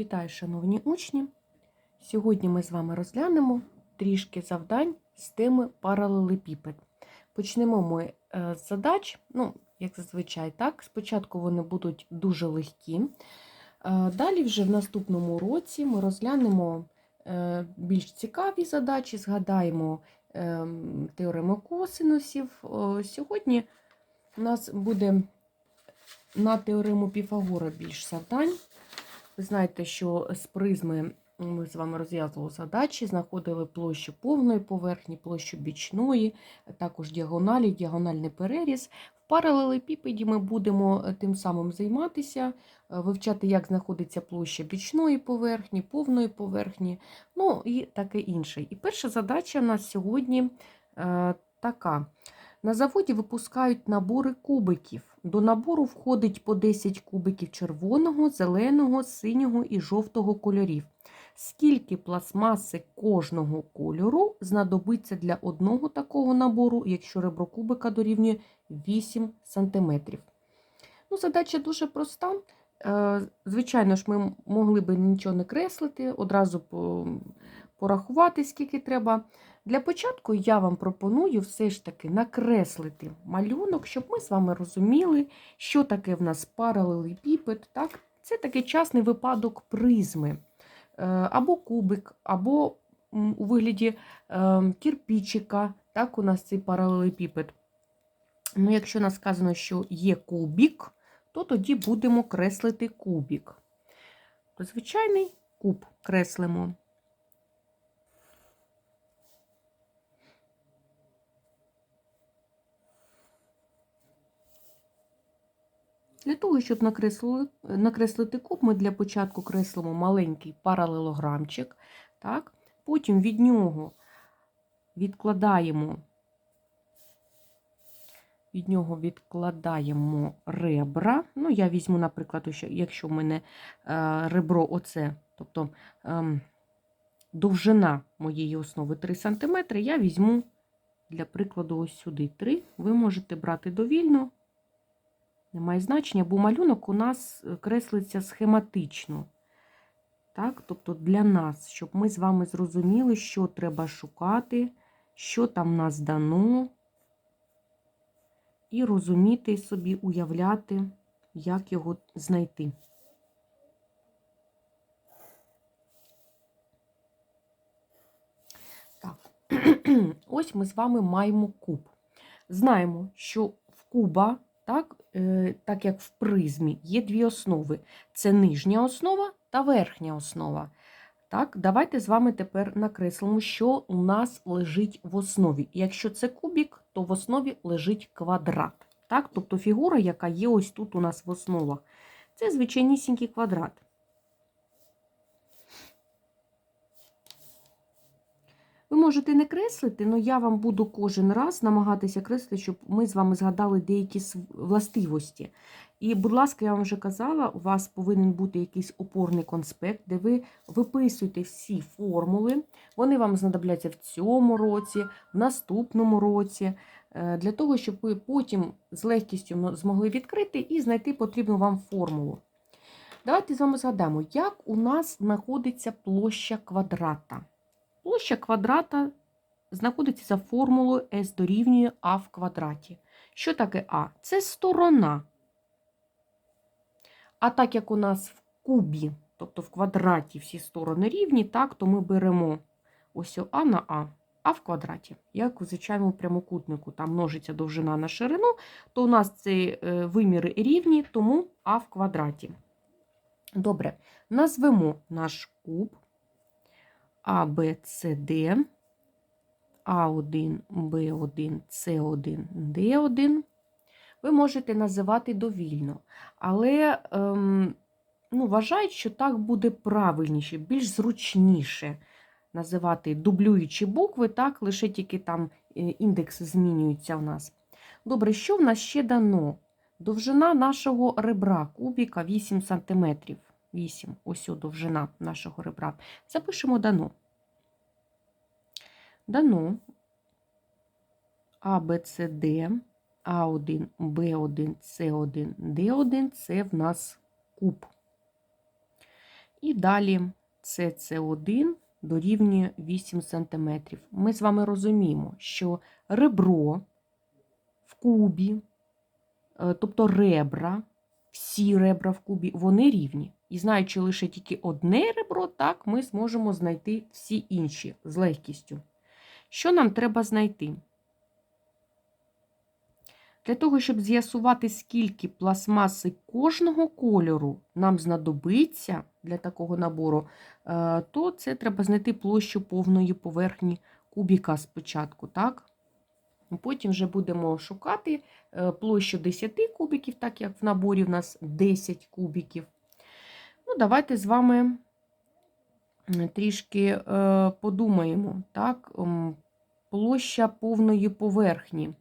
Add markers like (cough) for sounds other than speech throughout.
Вітаю, шановні учні! Сьогодні ми з вами розглянемо трішки завдань з теми паралелепіпед. Почнемо ми е, з задач, ну, як зазвичай, так. Спочатку вони будуть дуже легкі. Е, Далі, вже в наступному році, ми розглянемо е, більш цікаві задачі, згадаємо теорему косинусів. Сьогодні у нас буде на теорему Піфагора більш завдань. Ви знаєте, що з призми ми з вами розв'язували задачі, знаходили площу повної поверхні, площу бічної, також діагоналі, діагональний переріз. В паралелепіпеді ми будемо е, тим самим займатися, е, вивчати, як знаходиться площа бічної поверхні, повної поверхні, ну і таке інше. І перша задача у нас сьогодні е, така. На заводі випускають набори кубиків. До набору входить по 10 кубиків червоного, зеленого, синього і жовтого кольорів. Скільки пластмаси кожного кольору знадобиться для одного такого набору, якщо ребро кубика дорівнює 8 см? Ну, задача дуже проста. Е, Звичайно ж, ми могли би нічого не креслити, одразу порахувати, скільки треба. Для початку я вам пропоную все ж таки накреслити малюнок, щоб ми з вами розуміли, що таке в нас паралелепіпед. Так? Це такий частний випадок призми. Е, Або кубик, або у вигляді е, кірпічика. Так, у нас цей паралелепіпед. Ну, якщо нас сказано, що є кубік, то тоді будемо креслити кубік. Звичайний куб креслимо. Для того, щоб накреслити куб, ми для початку креслимо маленький паралелограмчик. Так? Потім від нього відкладаємо, від нього відкладаємо ребра. Ну, я візьму, наприклад, якщо в мене е, ребро оце, тобто ем, довжина моєї основи 3 см, я візьму, для прикладу, ось сюди 3. Ви можете брати довільно. Немає значення, бо малюнок у нас е, креслиться схематично. Так? Тобто для нас, щоб ми з вами зрозуміли, що треба шукати, що там нас дано, і розуміти собі, уявляти, як його знайти. Так, (clears throat) ось ми з вами маємо куб. Знаємо, що в куба так, е, так як в призмі є дві основи: це нижня основа та верхня основа. Так, Давайте з вами тепер накреслимо, що у нас лежить в основі. Якщо це кубік, то в основі лежить квадрат. Так? Тобто фігура, яка є ось тут у нас в основах. Це звичайнісінький квадрат. Можете не креслити, але я вам буду кожен раз намагатися креслити, щоб ми з вами згадали деякі властивості. І, будь ласка, я вам вже казала, у вас повинен бути якийсь опорний конспект, де ви виписуєте всі формули. Вони вам знадобляться в цьому році, в наступному році, е, для того, щоб ви потім з легкістю змогли відкрити і знайти потрібну вам формулу. Давайте з вами згадаємо, як у нас знаходиться площа квадрата. Площа квадрата знаходиться за формулою S дорівнює А в квадраті. Що таке А? Це сторона. А так як у нас в кубі, тобто в квадраті всі сторони рівні, так, то ми беремо ось А на А, А в квадраті. Як у звичайному прямокутнику, там множиться довжина на ширину, то у нас ці е, виміри рівні, тому А в квадраті. Добре, назвемо наш куб. Д, А1, Б1, С1, Д1. Ви можете називати довільно, але ем, ну, вважають, що так буде правильніше, більш зручніше називати дублюючі букви, так, лише тільки там е, індекс змінюється у нас. Добре, що в нас ще дано? Довжина нашого ребра кубіка 8 см. 8, ось о, довжина нашого ребра. Запишемо дано. Дано А, Б, С, Д, А1, Б1, С1, Д1 це в нас куб. І далі СС1 дорівнює 8 см. Ми з вами розуміємо, що ребро в кубі, е, тобто ребра, всі ребра в кубі, вони рівні. І знаючи лише тільки одне ребро, так ми зможемо знайти всі інші з легкістю. Що нам треба знайти? Для того, щоб з'ясувати, скільки пластмаси кожного кольору нам знадобиться для такого набору, е, то це треба знайти площу повної поверхні кубіка спочатку. так? Потім вже будемо шукати е, площу 10 кубиків, так як в наборі в нас 10 кубиків. Ну, Давайте з вами трішки е, подумаємо. так? Площа повної поверхні.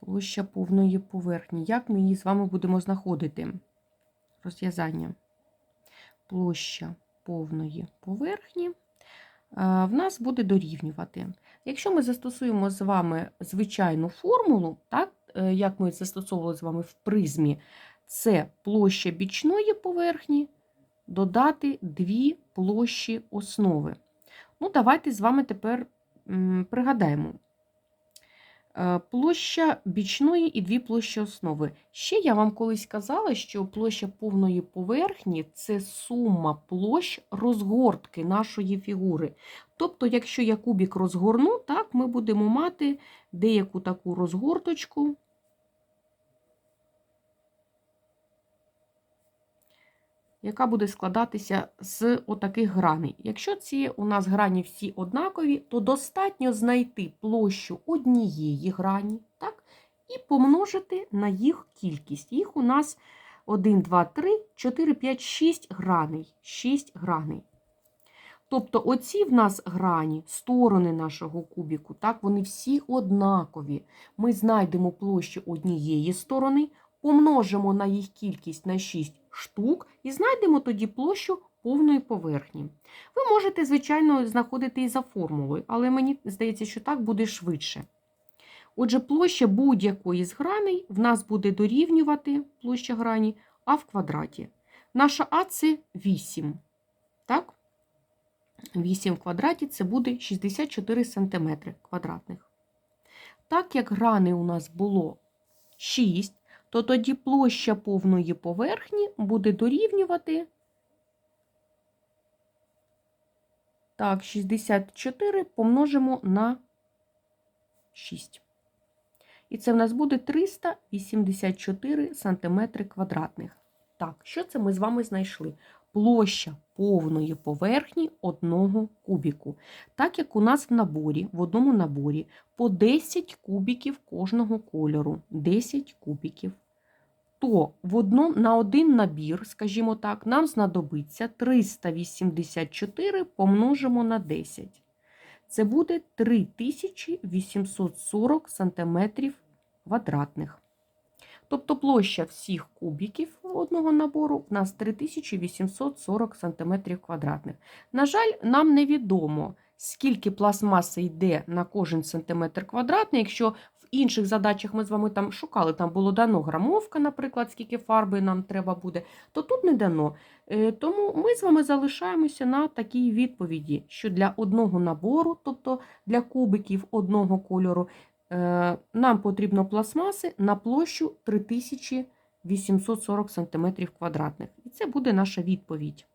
Площа повної поверхні. Як ми її з вами будемо знаходити? Розв'язання. Площа повної поверхні в нас буде дорівнювати. Якщо ми застосуємо з вами звичайну формулу, так, е, як ми застосовували з вами в призмі, це площа бічної поверхні, додати дві площі основи. Ну, Давайте з вами тепер пригадаємо. Е, площа бічної і дві площі основи. Ще я вам колись казала, що площа повної поверхні це сума площ розгортки нашої фігури. Тобто, якщо я кубік розгорну, так ми будемо мати деяку таку розгорточку. Яка буде складатися з отаких граней. Якщо ці у нас грані всі однакові, то достатньо знайти площу однієї грані так, і помножити на їх кількість. Їх у нас 1, 2, 3, 4, 5, 6 граней. 6 граней. Тобто оці в нас грані, сторони нашого кубіку, так, вони всі однакові. Ми знайдемо площу однієї сторони, помножимо на їх кількість на 6 штук і знайдемо тоді площу повної поверхні. Ви можете, звичайно, знаходити і за формулою, але мені здається, що так буде швидше. Отже, площа будь-якої з граней в нас буде дорівнювати площа грані А в квадраті. Наша А це 8. Так? 8 в квадраті це буде 64 см квадратних. Так як грани у нас було 6, то тоді площа повної поверхні буде дорівнювати так, 64 помножимо на 6. І це в нас буде 384 см квадратних. Так, що це ми з вами знайшли? Площа повної поверхні одного кубіку. Так як у нас в наборі, в одному наборі по 10 кубіків кожного кольору. 10 кубіків то в одном, на один набір, скажімо так, нам знадобиться 384 помножимо на 10. Це буде 3840 см квадратних. Тобто площа всіх кубіків одного набору в нас 3840 см квадратних. На жаль, нам невідомо, скільки пластмаси йде на кожен сантиметр квадратний, якщо інших задачах ми з вами там шукали, там було дано грамовка, наприклад, скільки фарби нам треба буде, то тут не дано. Е, тому ми з вами залишаємося на такій відповіді, що для одного набору, тобто для кубиків одного кольору, е, нам потрібно пластмаси на площу 3840 см квадратних. І це буде наша відповідь.